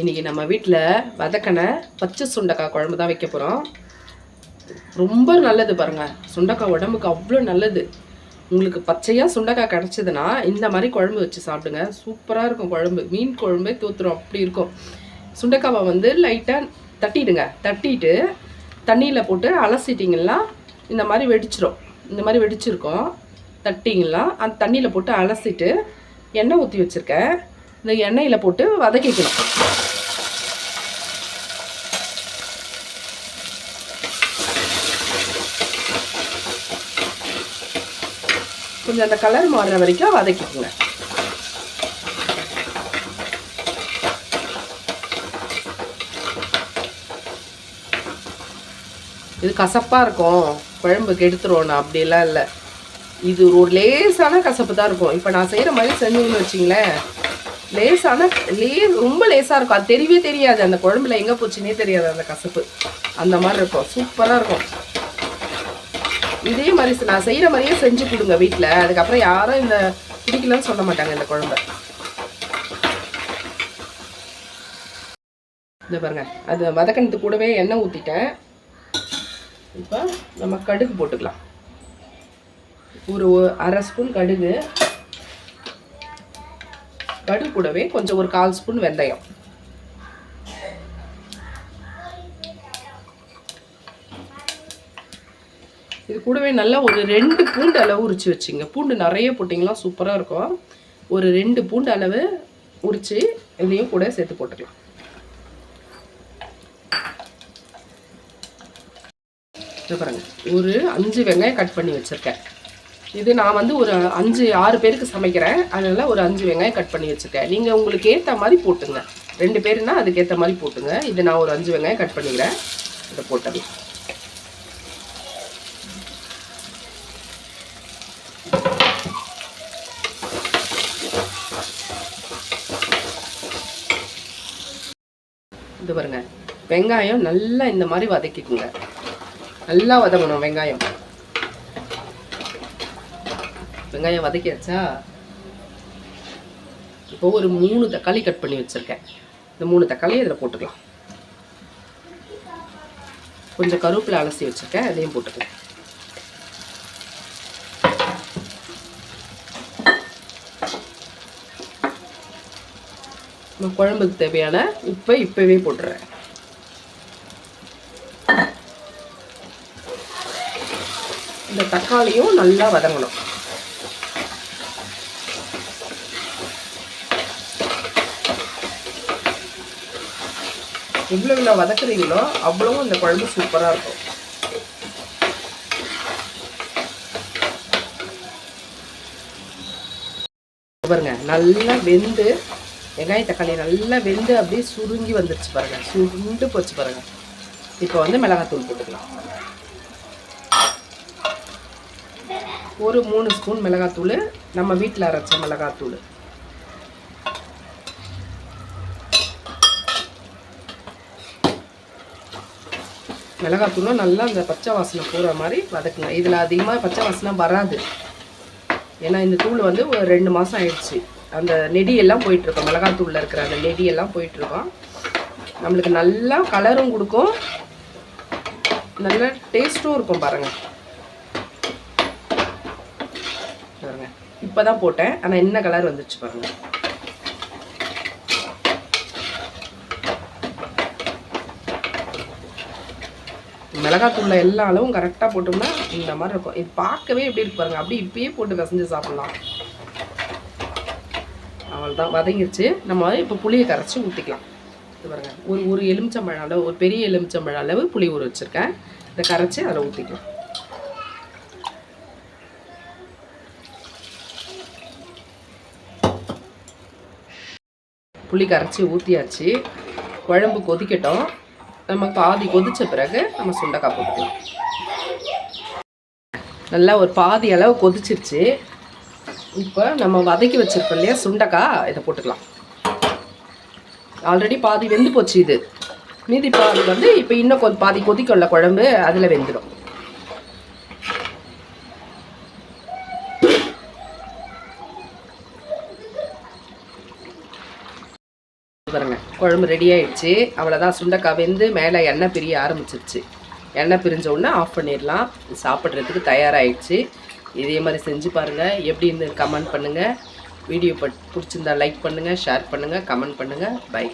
இன்றைக்கி நம்ம வீட்டில் வதக்கின பச்சை சுண்டக்காய் குழம்பு தான் வைக்க போகிறோம் ரொம்ப நல்லது பாருங்கள் சுண்டக்காய் உடம்புக்கு அவ்வளோ நல்லது. உங்களுக்கு பச்சையாக சுண்டக்காய் கிடச்சிதுன்னா இந்த மாதிரி குழம்பு வச்சு சாப்பிடுங்க. சூப்பராக இருக்கும் குழம்பு. மீன் குழம்பே தூத்துரும். அப்படி இருக்கும். சுண்டக்காவை வந்து லைட்டாக தட்டிடுங்க. தட்டிட்டு தண்ணியில் போட்டு அலசிட்டிங்கன்னா இந்த மாதிரி வெடிச்சிரும். இந்த மாதிரி வெடிச்சிருக்கோம். தட்டிங்களா அந்த தண்ணியில் போட்டு அலசிட்டு எண்ணெய் ஊற்றி வச்சுருக்கேன். இந்த எண்ணெயில் போட்டு வதக்கிக்கணும். கொஞ்சம் அந்த கலர் மாறுற வரைக்கும் வதக்கிக்கோங்க இது கசப்பாக இருக்கும். குழம்பு கெடுத்துருவோம் அப்படிலாம் இல்லை. இது ஒரு லேசான கசப்பு தான் இருக்கும். இப்போ நான் செய்கிற மாதிரி செஞ்சீங்கன்னு வச்சிங்களேன். லேசான லே ரொம்ப லேசாக இருக்கும். அது தெரியவே தெரியாது. அந்த குழம்புல எங்கே போச்சுன்னே தெரியாது அந்த கசப்பு. அந்த மாதிரி இருக்கும். சூப்பராக இருக்கும். இதே மாதிரி நான் செய்கிற மாதிரியே செஞ்சு கொடுங்க வீட்டில் அதுக்கப்புறம் யாரும் இந்த பிடிக்கலன்னு சொல்ல மாட்டாங்க இந்த குழம்ப. இந்த பாருங்க அது வதக்கினது கூடவே எண்ணெய் ஊற்றிட்டேன் இப்போ நம்ம கடுகு போட்டுக்கலாம். ஒரு அரை ஸ்பூன் கடுகு. கடுகு கூடவே கொஞ்சம் ஒரு கால் ஸ்பூன் வெந்தயம். இது கூடவே நல்லா ஒரு ரெண்டு பூண்டு அளவு உரிச்சு வச்சுங்க. பூண்டு நிறைய போட்டிங்கன்னா சூப்பராக இருக்கும். ஒரு ரெண்டு பூண்டு அளவு உரிச்சு இதையும் கூட சேர்த்து போட்டுக்கலாம். பாருங்க. ஒரு அஞ்சு வெங்காயம் கட் பண்ணி வச்சுருக்கேன். இது நான் வந்து ஒரு அஞ்சு ஆறு பேருக்கு சமைக்கிறேன். அதனால் ஒரு அஞ்சு வெங்காயம் கட் பண்ணி வச்சுருக்கேன். நீங்கள் உங்களுக்கு ஏற்ற மாதிரி போட்டுங்க. ரெண்டு பேருனா அதுக்கேற்ற மாதிரி போட்டுங்க. இது நான் ஒரு அஞ்சு வெங்காயம் கட் பண்ணிக்கிறேன். இதை போட்டுடலாம். இது பாருங்க. வெங்காயம் நல்லா இந்த மாதிரி வதக்கிக்குங்க. நல்லா வதங்கணும் வெங்காயம். வெங்காயம் வதக்கியாச்சா? இப்போ ஒரு மூணு தக்காளி கட் பண்ணி வச்சுருக்கேன். இந்த மூணு தக்காளி இதில் போட்டுக்கலாம். கொஞ்சம் கருவேப்பிலை அலசி வச்சுருக்கேன். அதையும் போட்டுக்கலாம். குழம்புக்கு தேவையான உப்பை இப்போவே போட்டுறேன். இந்த தக்காளியும் நல்லா வதங்கணும். எவ்வளோ இவ்வளோ வதக்குறீங்களோ அவ்வளவும் இந்த குழம்பு சூப்பராக இருக்கும். பாருங்க நல்லா வெந்து வெங்காய தக்காளி நல்லா வெந்து அப்படியே சுருங்கி வந்துருச்சு பாருங்க. சுருண்டு போச்சு பாருங்க. இப்போ வந்து மிளகாத்தூள் போட்டுக்கலாம். ஒரு மூணு ஸ்பூன் மிளகாத்தூள் நம்ம வீட்டில் அரைச்ச மிளகாத்தூள். மிளகாத்தூளும் நல்லா அந்த பச்சை வாசனை போகிற மாதிரி வதக்குங்க இதில் அதிகமாக பச்சை வாசனை வராது. ஏன்னா இந்த தூள் வந்து ஒரு ரெண்டு மாதம் ஆயிடுச்சு. அந்த நெடியெல்லாம் போயிட்டுருக்கோம். மிளகாத்தூளில் இருக்கிற அந்த நெடியெல்லாம் போயிட்டுருக்கோம். நம்மளுக்கு நல்லா கலரும் கொடுக்கும். நல்ல டேஸ்ட்டும் இருக்கும் பாருங்கள் பாருங்கள் இப்போ தான் போட்டேன். ஆனால் என்ன கலர் வந்துச்சு பாருங்கள் மிளகாத்தூளில் எல்லா அளவும் கரெக்டாக போட்டோம்னா இந்த மாதிரி இருக்கும். இது பார்க்கவே எப்படி இருக்கு பாருங்கள் அப்படியே இப்பயே போட்டு விசைஞ்சு சாப்பிட்லாம். அவ்வளோதான் வதங்கிடுச்சு நம்ம இப்போ புளியை கரைச்சி ஊற்றிக்கலாம் இது பாருங்க. ஒரு ஒரு எலுமிச்சம்பழம் அளவு ஒரு பெரிய எலுமிச்சம்பழம் அளவு புளி ஊற வச்சுருக்கேன். இதை கரைச்சி அதில் ஊற்றிக்கலாம் புளி கரைச்சி ஊற்றியாச்சு குழம்பு கொதிக்கட்டும். நம்ம பாதி கொதிச்ச பிறகு நம்ம சுண்டைக்காய் போட்டுக்கலாம். நல்லா ஒரு பாதி அளவு கொதிச்சிருச்சு. இப்போ நம்ம வதக்கி வச்சிருக்கோம் இல்லையா? சுண்டக்காய் இதை போட்டுக்கலாம். ஆல்ரெடி பாதி வெந்து போச்சு இது. மீதி பாதி வந்து இப்போ இன்னும் கொஞ்சம் பாதி கொதிக்கும்ல குழம்பு அதில் வெந்துடும் பாருங்க குழம்பு ரெடி ஆயிடுச்சு. அவ்வளோதான் சுண்டக்காய் வெந்து மேலே எண்ணெய் பிரிய ஆரம்பிச்சிருச்சு. எண்ணெய் பிரிஞ்ச உடனே ஆஃப் பண்ணிடலாம். சாப்பிட்றதுக்கு தயாராகிடுச்சு இதே மாதிரி செஞ்சு பாருங்கள் எப்படி இருந்து கமெண்ட் பண்ணுங்கள் வீடியோ பட் பிடிச்சிருந்தா லைக் பண்ணுங்கள் ஷேர் பண்ணுங்கள் கமெண்ட் பண்ணுங்கள் பை